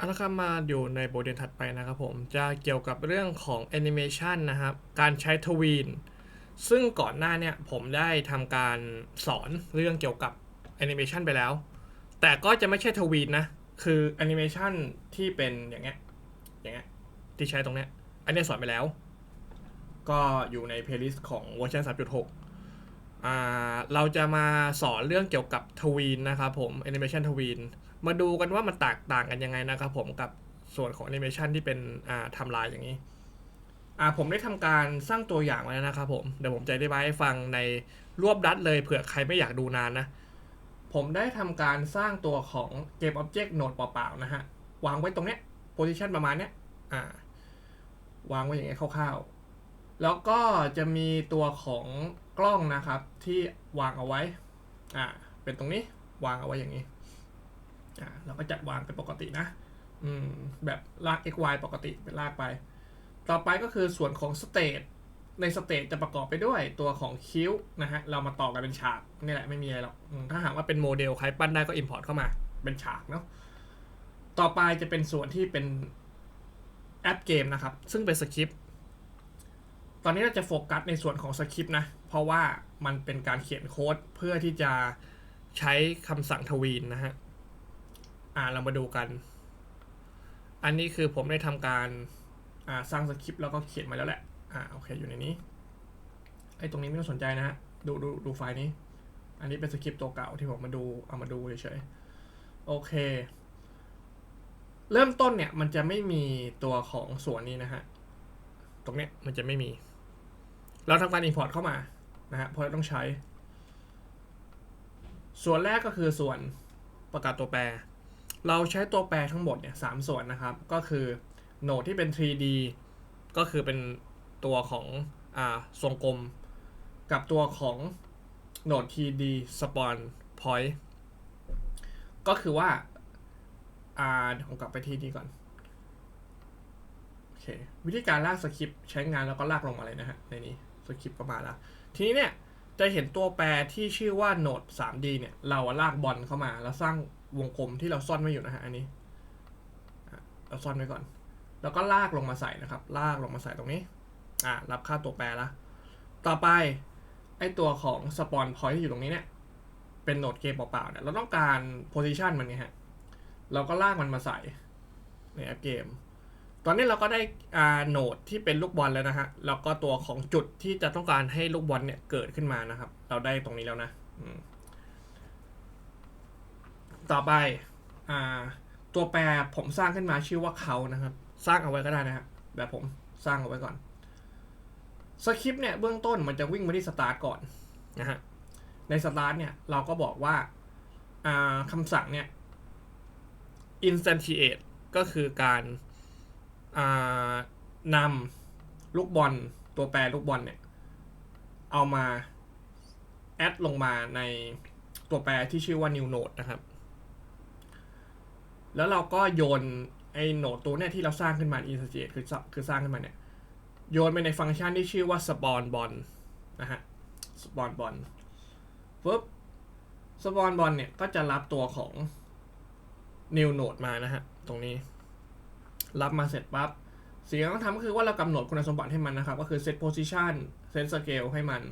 เอาละครับมาอยู่ในบทเรียนถัดไปนะครับผมจะเกี่ยวกับเรื่องของแอนิเมชันนะครับ การใช้ทวีน ซึ่งก่อนหน้าเนี่ยผมได้ทำการสอนเรื่องเกี่ยวกับแอนิเมชันไปแล้ว แต่ก็จะไม่ใช่ทวีนนะ คือแอนิเมชันที่เป็นอย่างเงี้ยอย่างเงี้ยที่ใช้ตรงเนี้ยอันนี้สอนไปแล้ว ก็อยู่ในเพลย์ลิสต์ของเวอร์ชัน3.6อ่าเราจะมาสอนเรื่องเกี่ยวกับทวีนนะครับผมแอนิเมชันทวีน มาดูกันว่ามันแตกต่างกันยังไงนะครับผมกับส่วนของแอนิเมชันที่เป็นอ่าทำลายอย่างนี้อ่าผมได้ทำการสร้างตัวอย่างไว้แล้วนะครับผมเดี๋ยวผมจะได้ไว้ให้ฟังในรวบรัดเลยเผื่อใครไม่อยากดูนานนะ ผมได้ทำการสร้างตัวของเกม Object Node เปล่าๆนะฮะ วางไว้ตรงเนี้ย position ประมาณเนี้ยอ่าวางไว้อย่างเงี้ยคร่าวๆ แล้วก็จะมีตัวของกล้องนะครับที่วางเอาไว้อ่าเป็นตรงนี้วางเอาไว้อย่างนี้ อ่าเราก็จัดวางเป็นปกตินะ อืม แบบลาก x y ปกติเป็นลากไป ต่อไปก็คือส่วนของสเตตในสเตตจะประกอบไปด้วยตัวของคิ้วนะฮะ เรามาต่อกันเป็นฉากนี่แหละไม่มีอะไรหรอกถ้าหากว่าเป็นโมเดลใครปั้นได้ก็ import เข้ามา เป็นฉากเนาะต่อไปจะเป็นส่วนที่เป็นแอปเกมนะครับ ซึ่งเป็นสคริปต์ตอนนี้เราจะโฟกัสในส่วนของสคริปต์นะ เพราะว่ามันเป็นการเขียนโค้ดเพื่อที่จะใช้คำสั่งทวีนนะฮะ อ่าเรามาดูกัน อันนี้คือผมได้ทำการอ่าสร้างสคริปต์แล้วก็เขียนมาแล้วแหละอ่าโอเคอยู่ในนี้ไอ้ตรงนี้ไม่ต้องสนใจนะฮะดูดูดูไฟล์นี้ อันนี้เป็นสคริปต์ตัวเก่าที่ผมมาดูเอามาดูเฉยๆโอเค เริ่มต้นเนี่ยมันจะไม่มีตัวของส่วนนี้นะฮะตรงเนี้ยมันจะไม่มี เราทำการ import เข้ามานะฮะเพราะเราต้องใช้ ส่วนแรกก็คือส่วนประกาศตัวแปร เราใช้ตัวแปรทั้งหมดเนี่ยสามส่วนนะครับ ก็คือโหนดที่เป็น 3D ก็คือเป็นตัวของอ่าทรงกลม กับตัวของโหนด TD spawn point ก็คือว่าอ่าผมกลับไปที่นี่ก่อนโอเควิธีการลากสคริปต์ใช้งานแล้วก็ลากลงมาเลยนะฮะในนี้สคริปต์ก็มาแล้ว ทีนี้เนี่ยจะเห็นตัวแปรที่ชื่อว่า Node 3D เนี่ย เราลากบอลเข้ามาแล้วสร้าง วงกลมที่เราซ่อนไว้อยู่นะฮะอันนี้เราซ่อนไว้ก่อน แล้วก็ลากลงมาใส่นะครับ ลากลงมาใส่ตรงนี้อ่ารับค่าตัวแปรละต่อไปไอตัวของ spawn point ที่อยู่ตรงนี้เนี่ยเป็นโหนดเกมเปล่าๆเนี่ยเราต้องการ position มันไงฮะเราก็ลากมันมาใส่ในแอปเกม ตอนนี้เราก็ได้อ่าโหนดที่เป็นลูกบอลแล้วนะฮะแล้วก็ตัวของจุดที่จะต้องการให้ลูกบอลเนี่ยเกิดขึ้นมานะครับ เราได้ตรงนี้แล้วนะอืม ต่อไปอ่าตัวแปรผมสร้างขึ้นมาชื่อว่าเขานะครับ สร้างเอาไว้ก็ได้นะฮะแบบผมสร้างเอาไว้ก่อนสคริปต์เนี่ยเบื้องต้นมันจะวิ่งมาที่สตาร์ทก่อนนะฮะในสตาร์ทเนี่ยเราก็บอกว่าอ่าคำสั่งเนี่ย instantiate ก็คือการอ่านำลูกบอลตัวแปรลูกบอลเนี่ย เอามา แอดลงมาในตัวแปรที่ชื่อว่า new node นะครับ แล้วเราก็โยนไอ้โนดตัวเนี่ยที่เราสร้างขึ้นมา instantiate คือคือสร้างขึ้นมาเนี่ย โยนไปในฟังก์ชันที่ชื่อว่า spawn ball นะฮะ spawn ball ปุ๊บ spawn ball เนี่ยก็จะรับตัวของ new node มานะฮะ ตรงนี้ รับมาเสร็จปั๊บสิ่งที่ต้องทำก็คือว่าเรากำหนดคุณสมบัติให้มันนะครับ ก็คือ set position set scale ให้มัน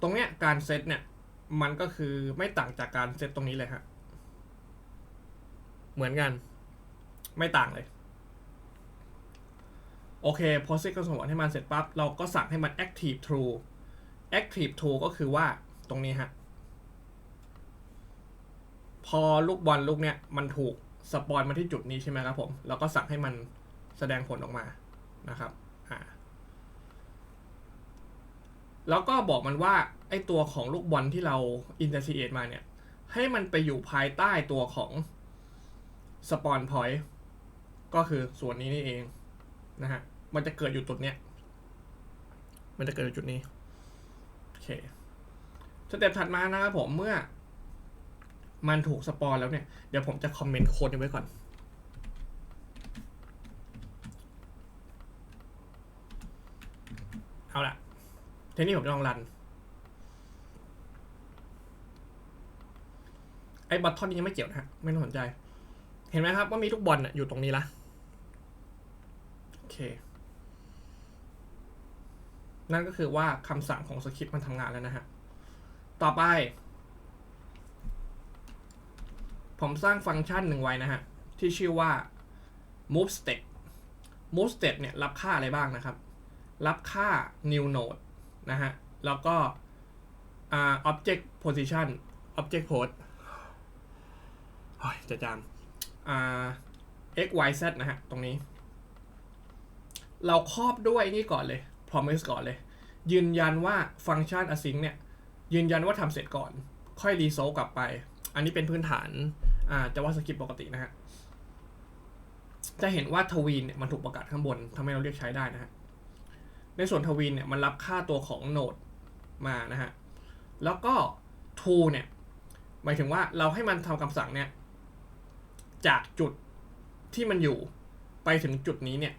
ตรงเนี้ยการเซตเนี่ย มันก็คือไม่ต่างจากการเซตตรงนี้เลยฮะ เหมือนกัน ไม่ต่างเลย โอเคพอเซตคุณสมบัติให้มันเสร็จปั๊บ เราก็สั่งให้มัน active true active true ก็คือว่าตรงนี้ฮะ พอลูกบอลลูกเนี้ยมันถูกสปอนมาที่จุดนี้ใช่ไหมครับผม เราก็สั่งให้มันแสดงผลออกมานะครับ อ่า แล้วก็บอกมันว่า ไอตัวของลูกบอลที่เรา instantiate มาเนี่ย ให้มันไปอยู่ภายใต้ตัวของ spawn point ก็คือส่วนนี้นี่เองนะฮะ มันจะเกิดอยู่จุดเนี้ย มันจะเกิดอยู่จุดนี้ โอเค สเต็ปถัดมานะครับผมเมื่อ มันถูกสปอนแล้วเนี่ย เดี๋ยวผมจะคอมเมนต์โค้ดนี้ไว้ก่อน เอาละทีนี้ผมจะลองรัน ไอ้บัตทอนนี้ยังไม่เกี่ยวนะฮะ ไม่ต้องสนใจ เห็นไหมครับว่ามีลูกบอลอยู่ตรงนี้ละโอเค นั่นก็คือว่าคำสั่งของสคริปต์มันทำงานแล้วนะฮะ ต่อไป ผมสร้างฟังก์ชันหนึ่งไว้นะฮะ ที่ชื่อว่า move step move step เนี่ยรับค่าอะไรบ้างนะครับ รับค่า new node นะฮะ แล้วก็ object position object pose โอ้ยจะจามอ่า x y z นะฮะ ตรงนี้ เราครอบด้วยนี่ก่อนเลย promise ก่อนเลย ยืนยันว่าฟังก์ชัน async เนี่ย ยืนยันว่าทำเสร็จก่อน ค่อยรีโซลกลับไป อันนี้เป็นพื้นฐานอ่า JavaScript ปกตินะฮะ จะเห็นว่าทวีนเนี่ยมันถูกประกาศข้างบนทำให้เราเรียกใช้ได้นะฮะ ในส่วนทวีนเนี่ยมันรับค่าตัวของโนดมานะฮะ แล้วก็ to เนี่ย หมายถึงว่าเราให้มันทำคำสั่งเนี่ย จากจุดที่มันอยู่ไปถึงจุดนี้เนี่ย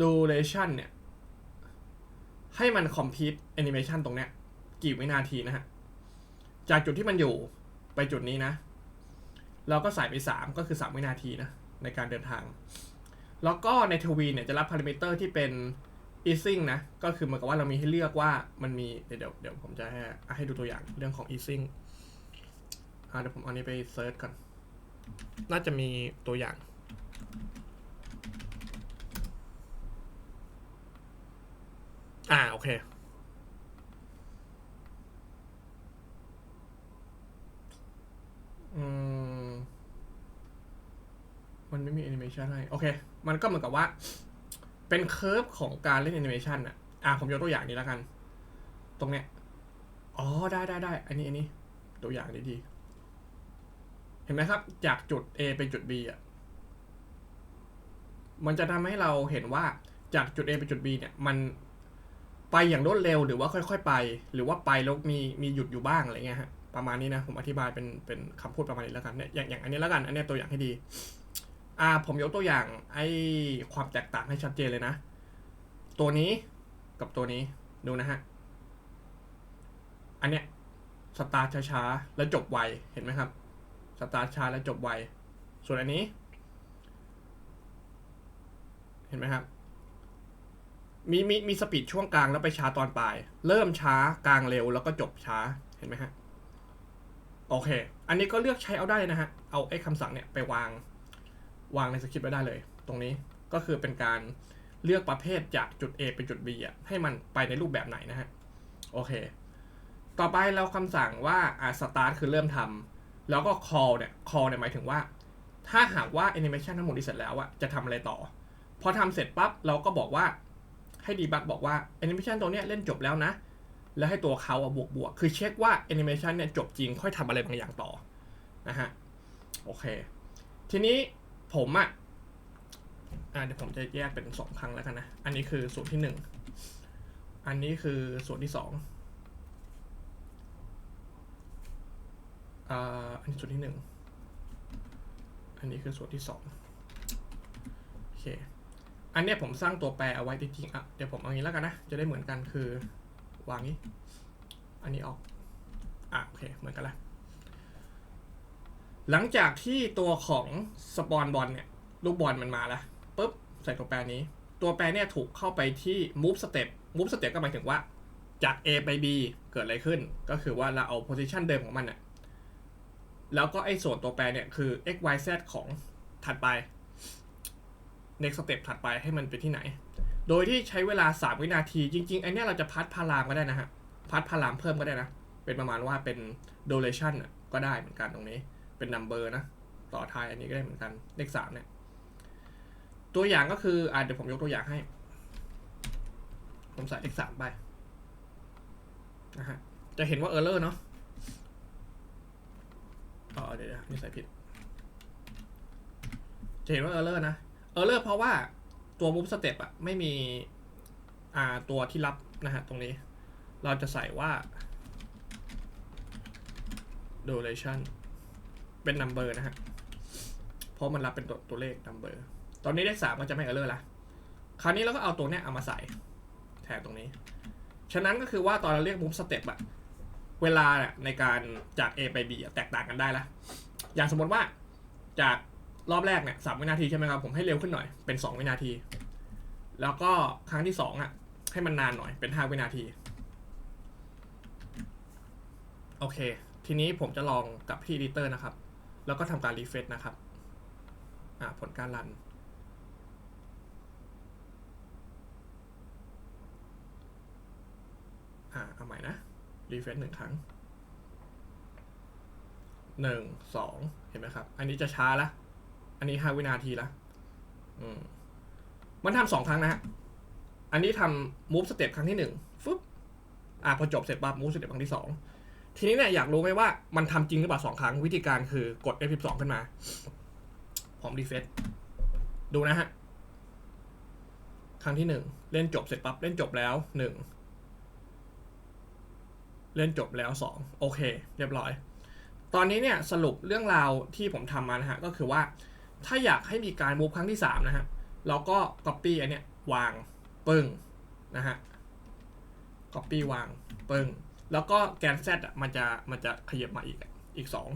duration เนี่ย ให้มัน complete animation ตรงเนี้ย กี่วินาทีนะฮะ จากจุดที่มันอยู่ไปจุดนี้นะ เราก็ใส่ไป 3 ก็คือ 3 วินาทีนะ ในการเดินทาง แล้วก็ในทวีเนี่ยจะรับพารามิเตอร์ที่เป็น easing นะ ก็คือเหมือนกับว่าเรามีให้เลือกว่ามันมี เดี๋ยวเดี๋ยวเดี๋ยวผมจะให้ให้ดูตัวอย่างเรื่องของ easing อ่าเดี๋ยวผมเอานี้ไปเซิร์ชก่อน น่าจะมีตัวอย่าง อ่า โอเค อืม มันไม่มีแอนิเมชันให้ โอเค มันก็เหมือนกับว่า เป็นเคอร์ฟของการเล่นแอนิเมชันอะอะผมยกตัวอย่างนี้แล้วกัน ตรงเนี้ย อ๋อ ได้ได้ได้ อันนี้ อันนี้ ตัวอย่างดีๆเห็นไหมครับ จากจุด A ไปจุด B อะ มันจะทำให้เราเห็นว่าจากจุด A ไปจุด B เนี่ย มันไปอย่างรวดเร็วหรือว่าค่อยๆไป หรือว่าไปแล้วมีมีหยุดอยู่บ้างอะไรเงี้ยฮะประมาณนี้นะผมอธิบายเป็นเป็นคำพูดประมาณนี้แล้วกันเนี่ยอย่างอย่างอันนี้แล้วกัน อันนี้ตัวอย่างให้ดีอ่าผมยกตัวอย่างไอ้ความแตกต่างให้ชัดเจนเลยนะ ตัวนี้กับตัวนี้ดูนะฮะอันเนี้ยสตาร์ช้าๆแล้วจบไวเห็นไหมครับ สตาร์ช้าแล้วจบไว ส่วนอันนี้ เห็นไหมครับ มีมีมีสปีดช่วงกลางแล้วไปช้าตอนปลาย เริ่มช้ากลางเร็วแล้วก็จบช้า เห็นไหมฮะ โอเค อันนี้ก็เลือกใช้เอาได้นะฮะ เอาไอ้คำสั่งเนี่ยไปวาง วางในสคริปต์ไว้ได้เลย ตรงนี้ก็คือเป็นการเลือกประเภทจากจุด A ไปจุด B อะให้มันไปในรูปแบบไหนนะฮะ โอเค ต่อไปเราคำสั่งว่าอ่า start คือเริ่มทำ แล้วก็ call เนี่ย call เนี่ยหมายถึงว่า ถ้าหากว่า animation ทั้งหมดที่เสร็จแล้วอะจะทำอะไรต่อ พอทำเสร็จปั๊บเราก็บอกว่าให้ดีบักบอกว่า animation ตัวเนี้ยเล่นจบแล้วนะ แล้วให้ตัวเขาอะบวกบวกคือเช็คว่า animation เนี่ยจบจริงค่อยทำอะไรบางอย่างต่อนะฮะโอเค ทีนี้ผมอะอ่าเดี๋ยวผมจะแยกเป็นสองครั้งแล้วกันนะ อันนี้คือส่วนที่หนึ่งอันนี้คือส่วนที่สอง อ่าอันนี้ส่วนที่หนึ่งอันนี้คือส่วนที่สองโอเค อันนี้ผมสร้างตัวแปรเอาไว้จริงๆอะเดี๋ยวผมเอางี้แล้วกันนะ จะได้เหมือนกันคือ วางนี้ อันนี้ออก อะโอเค เหมือนกันละหลังจากที่ตัวของสปอนบอลเนี่ย ลูกบอลมันมาแล้วปุ๊บใส่ตัวแปรนี้ ตัวแปรเนี่ยถูกเข้าไปที่ move step move step ก็หมายถึงว่าจาก A ไป B เกิดอะไรขึ้น ก็คือว่าเราเอา position เดิมของมันเนี่ย แล้วก็ไอ้ส่วนตัวแปรเนี่ยคือ x y z ของถัดไป next step ถัดไปให้มันไปที่ไหน โดยที่ใช้เวลา 3 วินาที จริงๆไอ้เนี่ยเราจะพัดพารามก็ได้นะฮะ พัดพารามเพิ่มก็ได้นะ เป็นประมาณว่าเป็น duration น่ะก็ได้เหมือนกันตรงนี้ เป็น number นะ ต่อท้ายอันนี้ก็ได้เหมือนกัน เลขสามเนี่ย ตัวอย่างก็คือ อ่าเดี๋ยวผมยกตัวอย่างให้ ผมใส่เลขสามไป นะฮะ จะเห็นว่า error เนาะ อ๋อเดี๋ยวๆนี่ใส่ผิด จะเห็นว่า error นะ error เลอร์เพราะว่าตัว move step อะไม่มีอ่าตัวที่รับนะฮะตรงนี้ เราจะใส่ว่า duration เป็น number นะฮะ เพราะมันรับเป็นตัวตัวเลข number ตอนนี้เลขสามก็จะไม่ error ลอร์ละ คราวนี้เราก็เอาตัวเนี้ยเอามาใส่แทนตรงนี้ ฉะนั้นก็คือว่าตอนเราเรียก move step อะ เวลาในการจาก A ไป B แตกต่างกันได้ละอย่างสมมติว่าจากรอบแรกเนี่ยสามวินาทีใช่ไหมครับผมให้เร็วขึ้นหน่อยเป็นสองวินาที แล้วก็ครั้งที่สองอะ ให้มันนานหน่อยเป็นห้าวินาที โอเค ทีนี้ผมจะลองกับที่ editor นะครับ แล้วก็ทำการรีเฟซนะครับ อ่าผลการรันอ่าเอาใหม่นะ รีเฟซหนึ่งครั้งหนึ่งสองเห็นไหมครับ อันนี้จะช้าละ อันนี้ห้าวินาทีละอืมมันทำสองครั้งนะฮะอันนี้ทำ move step ครั้งที่หนึ่งฟึ๊บอ่าพอจบเสร็จปั๊บ move step ครั้งที่สองทีนี้เนี่ยอยากรู้ไหมว่ามันทำจริงหรือเปล่าสองครั้งวิธีการคือกด F12 ขึ้นมาผมรีเฟซดูนะฮะ ครั้งที่หนึ่งเล่นจบเสร็จปั๊บเล่นจบแล้วหนึ่ง เล่นจบแล้วสองโอเค เรียบร้อย ตอนนี้เนี่ยสรุปเรื่องราวที่ผมทำมานะฮะก็คือว่า ถ้าอยากให้มีการ move ครั้งที่สามนะฮะเราก็ copy อันเนี้ยวางปึ้งนะฮะ copy วางปึ้งแล้วก็แกน Z อะมันจะมันจะขยับมาอีกอีกสอง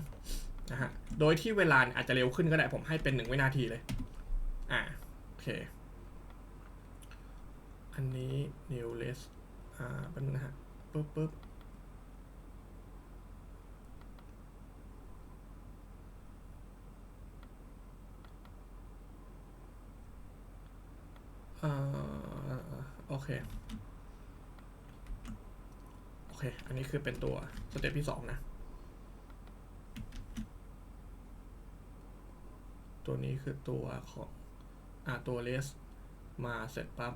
นะฮะโดยที่เวลาอาจจะเร็วขึ้นก็ได้ผมให้เป็นหนึ่งวินาทีเลยอ่าโอเค อันนี้ new list อ่าเป็นนะฮะปึ๊บปึ๊บอ่าโอ เค โอเค อันนี้คือเป็นตัวสเต็ปที่สองนะ ตัวนี้คือตัวของอ่าตัว less มาเสร็จปั๊บ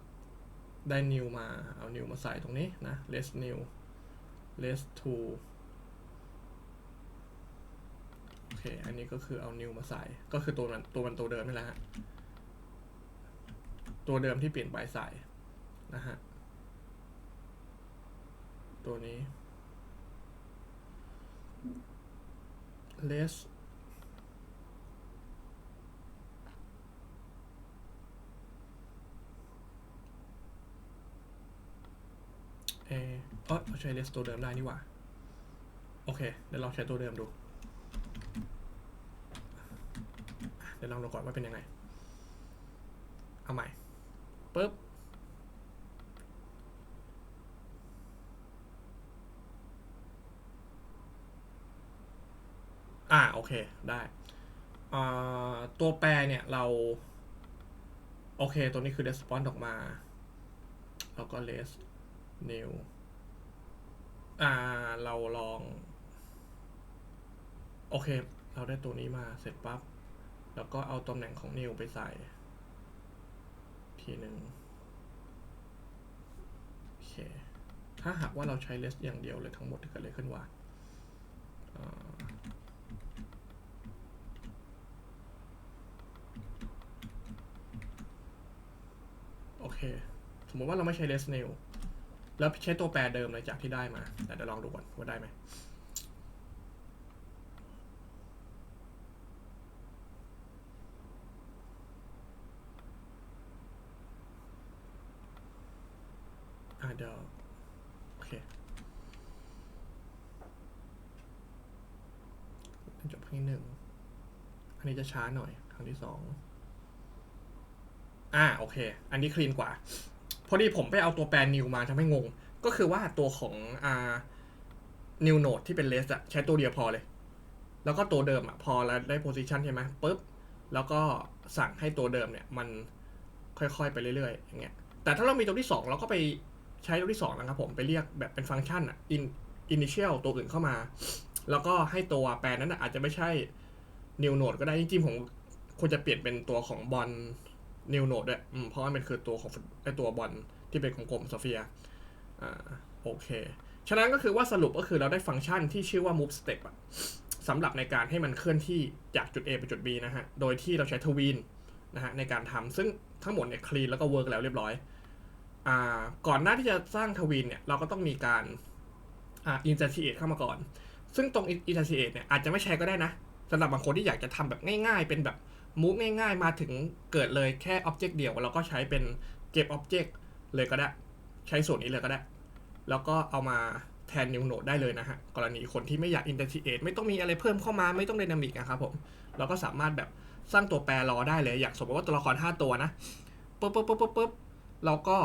ได้ new มา เอา new มาใส่ตรงนี้นะ less new less to โอเค อันนี้ก็คือเอา new มาใส่ ก็คือตัวมันตัวมันตัวเดิมนี่แหละฮะ ตัวเดิมที่เปลี่ยนไปใส่ นะฮะ ตัวนี้ less เออเออใช้ less ตัวเดิมได้นี่หว่า โอเค เดี๋ยวลองใช้ตัวเดิมดู เดี๋ยวลองดูก่อนว่าเป็นยังไง เอาใหม่ปุ๊บ อ่าโอ เคได้ตัวแปรเนี่ยเรา โอเค ตัวนี้คือ response ออกมา แล้วก็ less new อ่าเราลอง โอเค เราได้ตัวนี้มาเสร็จปั๊บ แล้วก็เอาตำแหน่งของ new ไปใส่ ทีหนึ่งโอเค ถ้าหากว่าเราใช้ less อย่างเดียวเลยทั้งหมดจะเกิดอะไรขึ้นวะอ่า เค สมมติว่าเราไม่ใช้ less new แล้วใช้ตัวแปรเดิมเลยจากที่ได้มา แต่เดี๋ยวลองดูก่อนว่าได้ไหมอ่าเดี๋ยวโอเคจบครั้งที่หนึ่งอันนี้จะช้าหน่อยครั้งที่สอง อ่าโอเค อันนี้คลีนกว่า พอดีผมไปเอาตัวแปร new มาทำให้งง ก็คือว่าตัวของอ่า new node ที่เป็น less อะใช้ตัวเดียวพอเลย แล้วก็ตัวเดิมอะพอแล้วได้ position ใช่ไหมปุ๊บ แล้วก็สั่งให้ตัวเดิมเนี่ย มันค่อยๆ ไปเรื่อยๆ อย่างเงี้ย แต่ถ้าเรามีตัวที่ 2 เราก็ไปใช้ตัวที่ 2 นะครับผมไปเรียกแบบเป็นฟังก์ชันอะ in initial ตัวอื่นเข้ามา แล้วก็ให้ตัวแปรนั้นอะอาจจะไม่ใช่ new node ก็ได้จริงๆผมควรจะเปลี่ยนเป็นตัวของบอล นิวโนดด้วยอืมเพราะว่ามันคือตัวของไอตัวบอลที่เป็นกลมๆโซเฟียอ่าโอเค ฉะนั้นก็คือว่าสรุปก็คือเราได้ฟังก์ชันที่ชื่อว่า move step อะสำหรับในการให้มันเคลื่อนที่จากจุด A ไปจุด B นะฮะ โดยที่เราใช้ทวีนนะฮะในการทำซึ่งทั้งหมดเนี่ยคลีนแล้วก็เวิร์กแล้วเรียบร้อยอ่าก่อนหน้าที่จะสร้างทวีนเนี่ยเราก็ต้องมีการอ่า instantiate เข้ามาก่อน ซึ่งตรง instantiate เนี่ยอาจจะไม่ใช้ก็ได้นะสำหรับบางคนที่อยากจะทำแบบง่าย ๆ เป็นแบบ มูฟง่ายๆ มาถึงเกิดเลยแค่ Object เดียวเราก็ใช้เป็นเก็บ Object เลยก็ได้ ใช้ส่วนนี้เลยก็ได้ แล้วก็เอามาแทน new node ได้เลยนะฮะ กรณีคนที่ไม่อยาก instantiate ไม่ต้องมีอะไรเพิ่มเข้ามาไม่ต้อง dynamic นะครับผมเราก็สามารถแบบสร้างตัวแปรรอได้เลย อย่างสมมติว่าตัวละคร 5 ตัวนะปุ๊บปุ๊บปุ๊บปุ๊บปุ๊บเราก็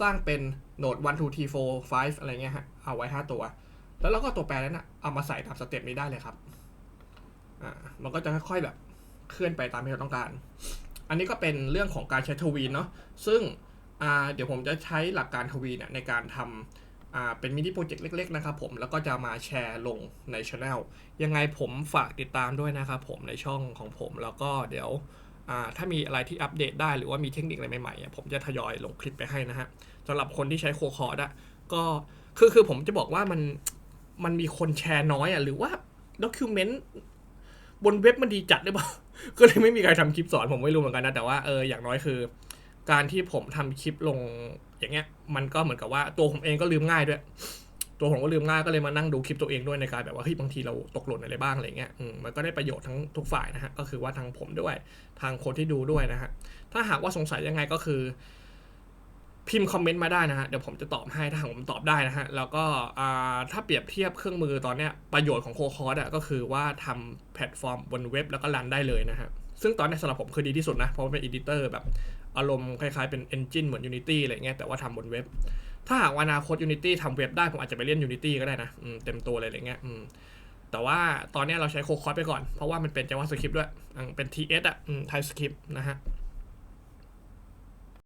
สร้างเป็นโหนด1 2 3 4 5อะไรเงี้ยฮะ เอาไว้ 5 ตัว แล้วเราก็ตัวแปรนั้นนะเอามาใส่ตามสเต็ปนี้ได้เลยครับ อ่า มันก็จะค่อยๆแบบ เคลื่อนไปตามที่เราต้องการ อันนี้ก็เป็นเรื่องของการใช้ทวีนเนาะซึ่งเดี๋ยวผมจะใช้หลักการทวีนเนี่ยในการทำเป็นมินิโปรเจกต์เล็ก ๆ นะครับผมแล้วก็จะมาแชร์ลงในช anel ยังไงผมฝากติดตามด้วยนะครับผมในช่องของผมแล้วก็เดี๋ยวถ้ามีอะไรที่อัปเดตได้หรือว่ามีเทคนิคอะไรใหม่ๆ ผมจะทยอยลงคลิปไปให้นะฮะสำหรับคนที่ใช้โคคอร์ดอะก็คือคือผมจะบอกว่ามันมันมีคนแชร์น้อยอะหรือว่าด็อกิวเมนต์ บนเว็บมันดีจัดหรือเปล่า ก็เลยไม่มีใครทำคลิปสอนผมไม่รู้เหมือนกันนะ แต่ว่าเอออย่างน้อยคือ การที่ผมทำคลิปลงอย่างเงี้ย มันก็เหมือนกับว่าตัวผมเองก็ลืมง่ายด้วย ตัวผมก็ลืมง่ายก็เลยมานั่งดูคลิปตัวเองด้วยในการแบบว่าเฮ้ยบางทีเราตกหล่นอะไรบ้างอะไรเงี้ยมันก็ได้ประโยชน์ทั้งทุกฝ่ายนะฮะก็คือว่าทางผมด้วยทางคนที่ดูด้วยนะฮะถ้าหากว่าสงสัยยังไงก็คือ พิมพ์คอมเมนต์มาได้นะฮะ เดี๋ยวผมจะตอบให้ถ้าหากผมตอบได้นะฮะ แล้วก็ถ้าเปรียบเทียบเครื่องมือตอนเนี้ยประโยชน์ของโคคอร์ดอะก็คือว่าทำแพลตฟอร์มบนเว็บแล้วก็รันได้เลยนะฮะ ซึ่งตอนนี้สำหรับผมคือดีที่สุดนะ เพราะมันเป็นอีดิเตอร์แบบอารมณ์คล้ายๆเป็น Engine เหมือน Unity อะไรเงี้ยแต่ว่าทำบนเว็บ ถ้าหากอนาคต Unity ทำเว็บได้ ผมอาจจะไปเล่น Unity ก็ได้นะเต็มตัวเลยอะไรเงี้ยแต่ว่าตอนนี้เราใช้โคคอร์ดไปก่อนเพราะว่ามันเป็น JavaScript ด้วยเป็น TS อะ TypeScript นะฮะ